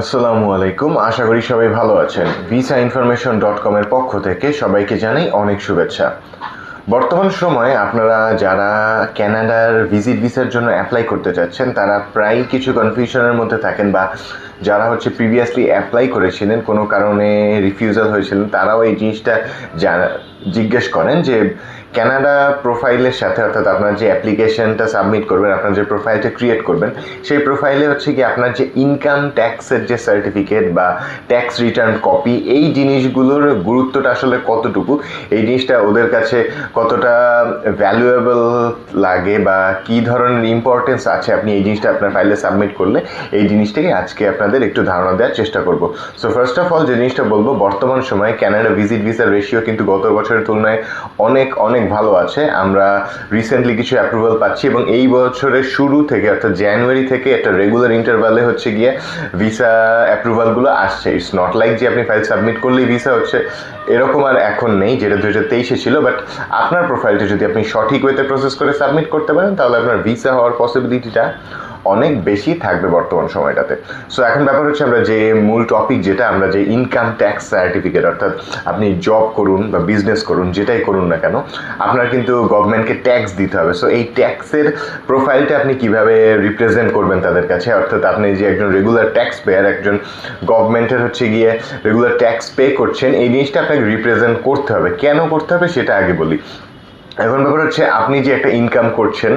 আসসালামু আলাইকুম। আশা করি সবাই ভালো আছেন। ভিসা ইনফরমেশন ডট কমের পক্ষ থেকে সবাইকে জানাই অনেক শুভেচ্ছা। বর্তমান সময়ে আপনারা যারা ক্যানাডার ভিজিট ভিসার জন্য অ্যাপ্লাই করতে চাচ্ছেন তারা প্রায় কিছু কনফিউশনের মধ্যে থাকেন বা যারা হচ্ছে প্রিভিয়াসলি অ্যাপ্লাই করেছিলেন, কোনো কারণে রিফিউজাল হয়েছিলেন, তারাও এই জিনিসটা জানা জিজ্ঞেস করেন যে ক্যানাডা প্রোফাইলের সাথে অর্থাৎ আপনার যে অ্যাপ্লিকেশনটা সাবমিট করবেন, আপনার যে প্রোফাইলটা ক্রিয়েট করবেন, সেই প্রোফাইলে হচ্ছে কি আপনার যে ইনকাম ট্যাক্সের যে সার্টিফিকেট বা ট্যাক্স রিটার্ন কপি এই জিনিসগুলোর গুরুত্বটা আসলে কতটুকু? এই জিনিসটা ওদের কাছে কতটা ভ্যালুয়েবল লাগে বা কী ধরনের ইম্পর্টেন্স আছে? আপনি এই জিনিসটা আপনার ফাইলে সাবমিট করলে এই জিনিসটাকে আজকে আপনাদের একটু ধারণা দেওয়ার চেষ্টা করব। সো ফার্স্ট অফ অল যে জিনিসটা বলব, বর্তমান সময়ে ক্যানাডা ভিজিট ভিসার রেশিও কিন্তু গত বছরের তুলনায় অনেক অনেক ভালো আছে। আমরা রিসেন্টলি কিছু অ্যাপ্রুভাল পাচ্ছি এবং এই বছরের শুরু থেকে অর্থাৎ জানুয়ারি থেকে একটা রেগুলার ইন্টারভালে হচ্ছে গিয়ে ভিসা অ্যাপ্রুভালগুলো আসছে। ইটস নট লাইক যে আপনি ফাইল সাবমিট করলেই ভিসা হচ্ছে, এরকম আর এখন নেই, যেটা দু হাজার তেইশে ছিল। বাট আপনার প্রোফাইলটা যদি আপনি সঠিক ওয়েতে প্রসেস করে সাবমিট করতে পারেন, তাহলে আপনার ভিসা হওয়ার পসিবিলিটিটা অনেক বেশি থাকবে বর্তমান সময়টাতে। সো এখন ব্যাপার হচ্ছে আমরা যে মূল টপিক যেটা, আমরা যে ইনকাম ট্যাক্স সার্টিফিকেট অর্থাৎ আপনি জব করুন বা বিজনেস করুন, যেটাই করুন না কেন, আপনার কিন্তু গভর্নমেন্টকে ট্যাক্স দিতে হবে। সো এই ট্যাক্সের প্রোফাইলটা আপনি কীভাবে রিপ্রেজেন্ট করবেন তাদের কাছে? অর্থাৎ আপনি যে একজন রেগুলার ট্যাক্স পেয়ার একজন গভর্নমেন্টের হচ্ছে গিয়ে রেগুলার ট্যাক্স পে করছেন, এই জিনিসটা আপনাকে রিপ্রেজেন্ট করতে হবে। কেন করতে হবে সেটা আগে বলি। এখন ব্যাপার হচ্ছে, আপনি যে একটা ইনকাম করছেন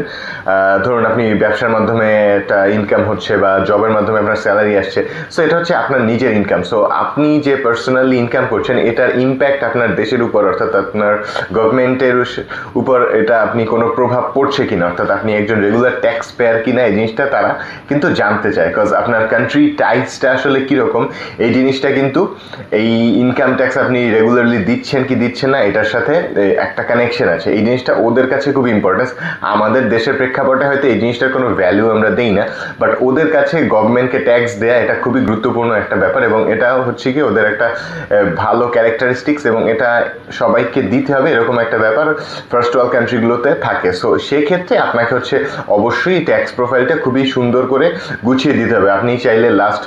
ধরুন আপনি ব্যবসার মাধ্যমে একটা ইনকাম হচ্ছে বা জবের মাধ্যমে আপনার স্যালারি আসছে সো এটা হচ্ছে আপনার নিজের ইনকাম সো আপনি যে পার্সোনালি ইনকাম করছেন, এটার ইম্প্যাক্ট আপনার দেশের উপর, অর্থাৎ আপনার গভর্নমেন্টের উপর এটা আপনি কোনো প্রভাব পড়ছে কিনা, অর্থাৎ আপনি একজন রেগুলার ট্যাক্স পেয়ার কিনা, এই জিনিসটা তারা কিন্তু জানতে চায় বিকজ আপনার কান্ট্রি টাইপসটা আসলে কীরকম, এই জিনিসটা কিন্তু, এই ইনকাম ট্যাক্স আপনি রেগুলারলি দিচ্ছেন কি দিচ্ছেন না, এটার সাথে একটা কানেকশন আছে। এই জিনিসটা ওদের কাছে খুব ইম্পর্টেন্স আমাদের দেশের প্রেক্ষাপটে হয়তো এই জিনিসটার কোনো ভ্যালু আমরা দেই না বাট ওদের কাছে গভর্নমেন্টকে ট্যাক্স দেয়া এটা খুবই গুরুত্বপূর্ণ একটা ব্যাপার এবং এটা হচ্ছে কি ওদের একটা ভালো ক্যারেক্টারিস্টিক্স এবং এটা সবাইকে দিতে হবে এরকম একটা ব্যাপার ফার্স্ট ওয়ার্ল্ড কান্ট্রিগুলোতে থাকে। সো সেক্ষেত্রে আপনাকে হচ্ছে অবশ্যই ট্যাক্স প্রোফাইলটা খুবই সুন্দর করে গুছিয়ে দিতে হবে। আপনি চাইলে লাস্ট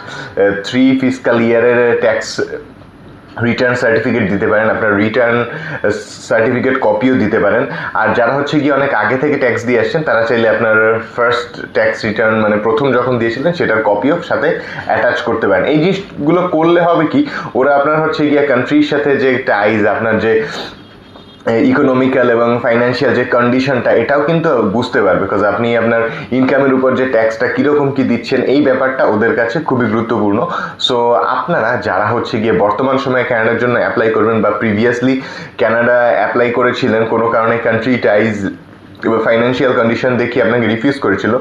থ্রি ফিসকাল ইয়ারের ট্যাক্স রিটার্ন সার্টিফিকেট দিতে পারেন, আপনার রিটার্ন সার্টিফিকেট কপিও দিতে পারেন। আর যারা হচ্ছে গিয়ে অনেক আগে থেকে ট্যাক্স দিয়ে আসছেন, তারা চাইলে আপনার ফার্স্ট ট্যাক্স রিটার্ন মানে প্রথম যখন দিয়েছিলেন, সেটার কপিও সাথে অ্যাটাচ করতে পারেন। এই জিনিসগুলো করলে হবে কি, ওরা আপনার হচ্ছে গিয়ে কান্ট্রির সাথে যে টাইজ আপনার যে ইকোনমিক্যাল এবং ফাইন্যান্সিয়াল যে কন্ডিশনটা এটাও কিন্তু বুঝতে পারবে। বিকজ আপনি আপনার ইনকামের উপর যে ট্যাক্সটা কীরকম কি দিচ্ছেন, এই ব্যাপারটা ওদের কাছে খুবই গুরুত্বপূর্ণ। সো আপনারা যারা হচ্ছে গিয়ে বর্তমান সময়ে ক্যানাডার জন্য অ্যাপ্লাই করবেন বা প্রিভিয়াসলি ক্যানাডা অ্যাপ্লাই করেছিলেন, কোনো কারণে কান্ট্রি টাইজ বা ফাইন্যান্সিয়াল কন্ডিশন দেখি আপনাকে রিফিউজ করেছিল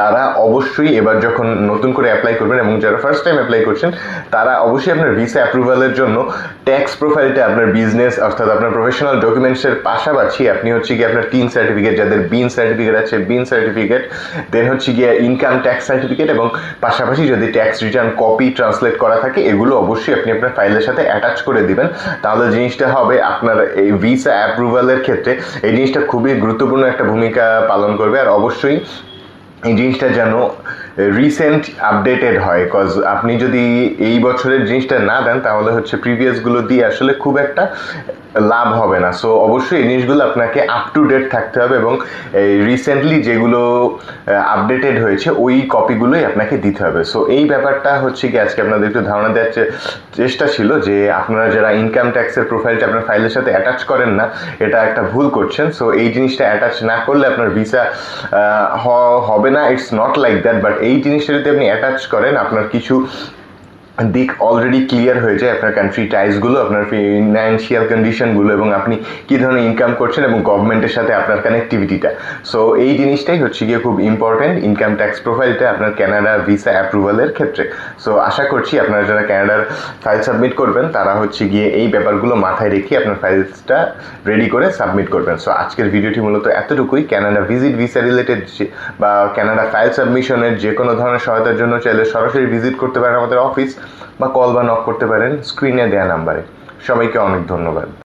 তারা অবশ্যই এবার যখন নতুন করে অ্যাপ্লাই করবেন এবং যারা ফার্স্ট টাইম অ্যাপ্লাই করছেন, তারা অবশ্যই আপনার ভিসা অ্যাপ্রুভালের জন্য ট্যাক্স প্রোফাইলটা আপনার বিজনেস অর্থাৎ আপনার প্রফেশনাল ডকুমেন্টসের পাশাপাশি আপনি হচ্ছে গিয়ে আপনার টিন সার্টিফিকেট যাদের বিন সার্টিফিকেট আছে বিন সার্টিফিকেট দেন হচ্ছে গিয়ে ইনকাম ট্যাক্স সার্টিফিকেট এবং পাশাপাশি যদি ট্যাক্স রিটার্ন কপি ট্রান্সলেট করা থাকে, এগুলো অবশ্যই আপনি আপনার ফাইলের সাথে অ্যাটাচ করে দিবেন। তাহলে জিনিসটা হবে আপনার এই ভিসা অ্যাপ্রুভালের ক্ষেত্রে এই জিনিসটা খুবই গুরুত্বপূর্ণ একটা ভূমিকা পালন করবে। আর অবশ্যই এই জিনিসটা যেন রিসেন্ট আপডেটেড হয় কজ আপনি যদি এই বছরের জিনিসটা না দেন, তাহলে হচ্ছে প্রিভিয়াসগুলো দিয়ে আসলে খুব একটা লাভ হবে না। সো অবশ্যই এই জিনিসগুলো আপনাকে আপ টু ডেট থাকতে হবে এবং রিসেন্টলি যেগুলো আপডেটেড হয়েছে, ওই কপিগুলোই আপনাকে দিতে হবে। সো এই ব্যাপারটা হচ্ছে কি, আজকে আপনাদের একটু ধারণা দেওয়ার চেষ্টা ছিল যে আপনারা যারা ইনকাম ট্যাক্সের প্রোফাইলটা আপনার ফাইলের সাথে অ্যাটাচ করেন না, এটা একটা ভুল করছেন। সো এই জিনিসটা অ্যাটাচ না করলে আপনার ভিসা হবে না। It's not like that but এই জিনিসটা যদি আপনি অ্যাটাচ করেন আপনার কিছু দিক অলরেডি ক্লিয়ার হয়ে যায় আপনার কান্ট্রি টাইজগুলো আপনার ফিনান্সিয়াল কন্ডিশনগুলো এবং আপনি কী ধরনের ইনকাম করছেন এবং গভর্নমেন্টের সাথে আপনার কানেক্টিভিটিটা সো এই জিনিসটাই হচ্ছে গিয়ে খুব ইম্পর্ট্যান্ট ইনকাম ট্যাক্স প্রোফাইলটা আপনার ক্যানাডা ভিসা অ্যাপ্রুভালের ক্ষেত্রে। সো আশা করছি আপনারা যারা ক্যানাডার ফাইল সাবমিট করবেন, তারা হচ্ছে গিয়ে এই ব্যাপারগুলো মাথায় রেখে আপনার ফাইলসটা রেডি করে সাবমিট করবেন। সো আজকের ভিডিওটি মূলত এতটুকুই। ক্যানাডা ভিজিট ভিসা রিলেটেড বা ক্যানাডা ফাইল সাবমিশনের যে কোনো ধরনের সহায়তার জন্য চাইলে সরাসরি ভিজিট করতে পারেন আমাদের অফিস বা কল বা নক করতে পারেন স্ক্রিনে দেওয়া নাম্বারে সবাইকে অনেক ধন্যবাদ।